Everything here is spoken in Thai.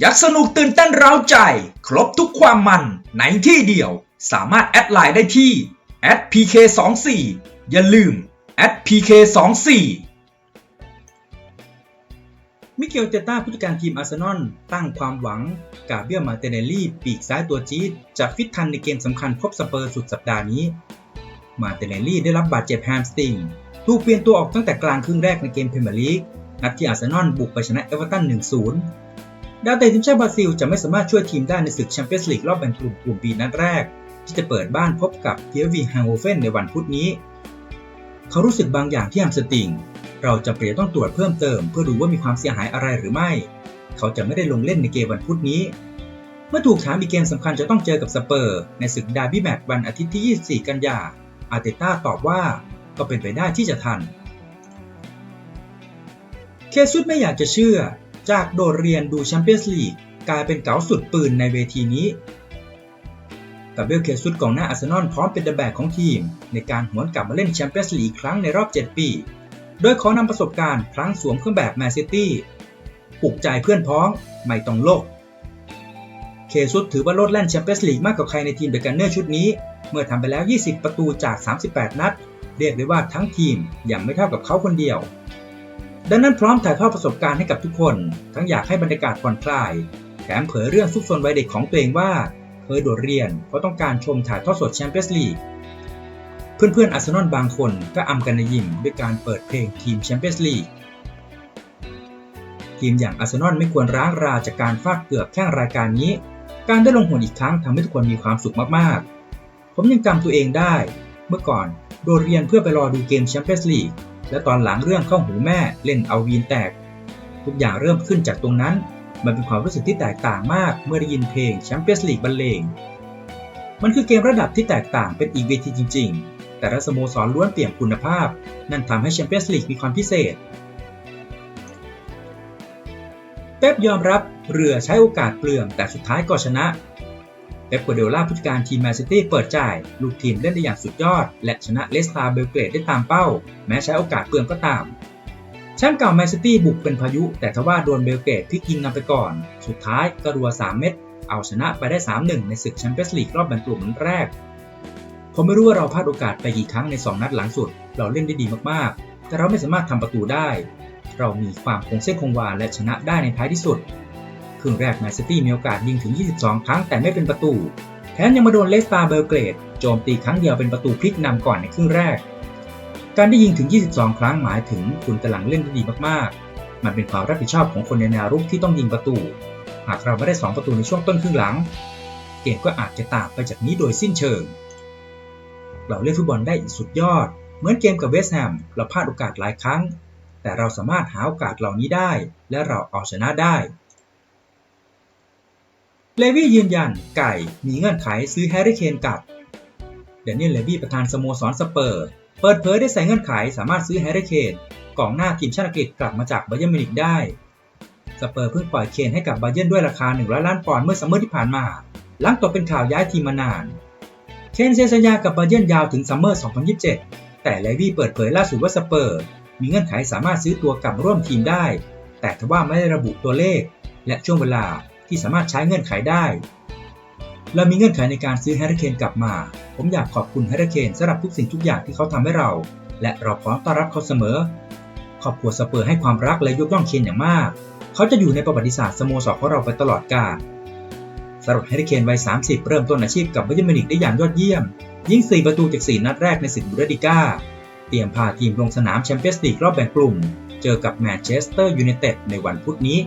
ยักสนุกตื่นเต้นเร้าใจ ครบทุกความมันในที่เดียว สามารถแอดไลน์ได้ที่ @pk24 อย่าลืม @pk24 มิเกลเตต้าผู้จัดการทีมอาร์เซนอลตั้งความหวังกาเบียมาเตเนลลี่ปีกซ้ายตัวจี๊ดจะฟิตทันในเกมสำคัญพบสเปอร์สุดสัปดาห์นี้ มาเตเนลลี่ได้รับบาดเจ็บแฮมสตริงถูกเปลี่ยนตัวออกตั้งแต่กลางครึ่งแรกในเกมพรีเมียร์ลีกนัดที่อาร์เซนอลบุกไปชนะเอเวอร์ตัน1-0 ดาวเตะทีมชาติบราซิลจะไม่สามารถช่วยทีมได้ในศึกแชมเปี้ยนส์ลีกรอบแบ่งกลุ่มกลุ่ม B นัดแรก ที่จะเปิดบ้านพบกับเทียวีฮังโฮเฟนในวันพุธนี้ เขารู้สึกบางอย่างที่แฮมสตริง เราจะเปลี่ยนต้องตรวจเพิ่มเติม เพื่อดูว่ามีความเสียหายอะไรหรือไม่ เขาจะไม่ได้ลงเล่นในเกมวันพุธนี้ เมื่อถูกถามอีกเกมสำคัญจะต้องเจอกับสเปอร์ ในศึกดาร์บี้แมตช์วันอาทิตย์ที่ 24 กันยา อาร์เตต้าตอบว่าก็เป็นไปได้ที่จะทัน เคซุดไม่อยากจะเชื่อ จากโดดเรียนดูแชมเปี้ยนส์ลีกกลายเป็นเก๋าสุดปืนในเวทีนี้กับเบลเคซุดกองหน้าอาร์เซนอลพร้อมเป็นเดอะแบกของทีม ในการหวนกลับมาเล่นแชมเปี้ยนส์ลีกครั้งในรอบ 7 ปี โดยขอนำประสบการณ์ครั้งสวมเครื่องแบบแมนซิตี้ปลุกใจเพื่อนพ้อง ไม่ต้องโลก เคซุดถือว่าโลดแล่นแชมเปี้ยนส์ลีกมากกว่าใครในทีมเดอะกันเนอร์ชุดนี้ เมื่อทำไปแล้ว 20 ประตูจาก 38 นัด เรียกได้ว่าทั้งทีมยังไม่เท่ากับเขาคนเดียว ดังนั้นพร้อมถ่ายทอดประสบการณ์ให้กับทุกคน ทั้งอยากให้บรรยากาศผ่อนคลาย แถมเผยเรื่องซุกซนวัยเด็กของตัวเองว่า เคยโดดเรียนเพราะต้องการชมถ่ายทอดสดแชมเปี้ยนส์ลีกเพื่อนๆอาร์เซนอลบางคนก็อำกันในยิมด้วยการเปิดเพลงทีมแชมเปี้ยนส์ลีกทีมอย่างอาร์เซนอลไม่ควรร้างราจากการฟาดเกือบแข่งรายการนี้ การได้ลงหนอีกครั้งทำให้ทุกคนมีความสุขมากๆ ผมยังจำตัวเองได้ เมื่อก่อนโดดเรียนเพื่อไปรอดูเกมแชมเปี้ยนส์ลีก และตอนหลังเรื่องเข้าหูแม่เล่นเอาวีนแตก ทุกอย่างเริ่มขึ้นจากตรงนั้น มันเป็นความรู้สึกที่แตกต่างมากเมื่อได้ยินเพลงแชมเปี้ยนส์ลีกบรรเลงมันคือเกมระดับที่แตกต่างเป็นอีกเวทีจริง ๆ แต่ละสโมสรล้วนเปลี่ยนคุณภาพ นั่นทำให้แชมเปี้ยนส์ลีกมีความพิเศษ เป๊ปยอมรับเรือใช้โอกาสเปลืองแต่สุดท้ายก็ชนะ เป๊ปกัวเดโอล่าผู้จัดการทีมแมนซิตี้เปิดจ่าย ลูกทีมเล่นได้อย่างสุดยอด และชนะเลสตาเบลเกรดได้ตามเป้า แม้ใช้โอกาสเปลืองก็ตามแชมป์เก่าแมนซิตี้บุกเป็นพายุ แต่ทว่าโดนเบลเกรดพลิกยิงนำไปก่อน สุดท้ายก็รัว 3 เม็ดเอาชนะไปได้ 3-1 ในศึกแชมเปี้ยนส์ลีกรอบแบ่งกลุ่มนัดแรก ผมไม่รู้ว่าเราพลาดโอกาสไปกี่ครั้งใน 2 นัดหลังสุด เราเล่นได้ดีมากๆ แต่เราไม่สามารถทำประตูได้ เรามีความคงเส้นคงวาและชนะได้ในท้ายที่สุด ครึ่งแรกแมนซิตี้มีโอกาสยิงถึง 22 ครั้งแต่ไม่เป็นประตู แถมยังมาโดนเลสตาเบลเกรด โจมตีครั้งเดียวเป็นประตูพลิกนำก่อนในครึ่งแรก การได้ยิงถึง 22 ครั้งหมายถึงคุณกำลังเล่นได้ดีมากๆ มันเป็นความรับผิดชอบของคนในแนวรุกที่ต้องยิงประตู หากเราไม่ได้ 2 ประตูในช่วงต้นครึ่งหลัง เกมก็อาจจะต่างไปจากนี้โดยสิ้นเชิง เราเล่นฟุตบอลได้อีกสุดยอด เหมือนเกมกับเวสต์แฮมเราพลาดโอกาสหลายครั้งแต่เราสามารถหาโอกาสเหล่านี้ได้ และเราเอาชนะได้ เลวี่ยืนยันไก่มีเงื่อนไขซื้อแฮร์รี่เคนกลับเดนเนียลเลวี่ประธานสโมสรสเปอร์ เปิดเผยได้ใส่เงื่อนไขสามารถซื้อแฮร์รี่เคนกองหน้าทีมชาติอังกฤษกลับมาจากบาเยิร์มิวนิกได้ สเปอร์เพิ่งปล่อยเคนให้กับบาเยิร์ด้วยราคา 100 ล้านปอนด์เมื่อซัมเมอร์ที่ผ่านมา หลังตกเป็นข่าวย้ายทีมมานาน เคนเซ็นสัญญากับบาเยิร์ยาวถึงซัมเมอร์ 2027 แต่เลวี่เปิดเผยล่าสุดว่าสเปอร์ มีเงื่อนไขสามารถซื้อตัวกลับร่วมทีมได้ แต่ทว่าไม่ได้ระบุตัวเลข และช่วงเวลา ที่สามารถใช้เงื่อนไขได้เรามีเงื่อนไขในการซื้อแฮร์รี่เคนกลับมา ผมอยากขอบคุณแฮร์รี่เคนสำหรับทุกสิ่งทุกอย่างที่เขาทำให้เรา และเราพร้อมต้อนรับเขาเสมอ ครอบครัวสเปอร์ให้ความรักและยกย่องเคนอย่างมาก เขาจะอยู่ในประวัติศาสตร์สโมสรของเราไปตลอดกาลสำหรับแฮร์รี่เคนวัย 30 เริ่มต้นอาชีพกับบัเยิร์มิวนิกได้อย่างยอดเยี่ยม ยิง 4 ประตูจาก 4 นัดแรกในศึกบูเดดิก้า เตรียมพาทีมลงสนามแชมเปี้ยนส์ลีกรอบแบ่งกลุ่ม เจอกับแมนเชสเตอร์ยูไนเต็ดในวันพุธนี้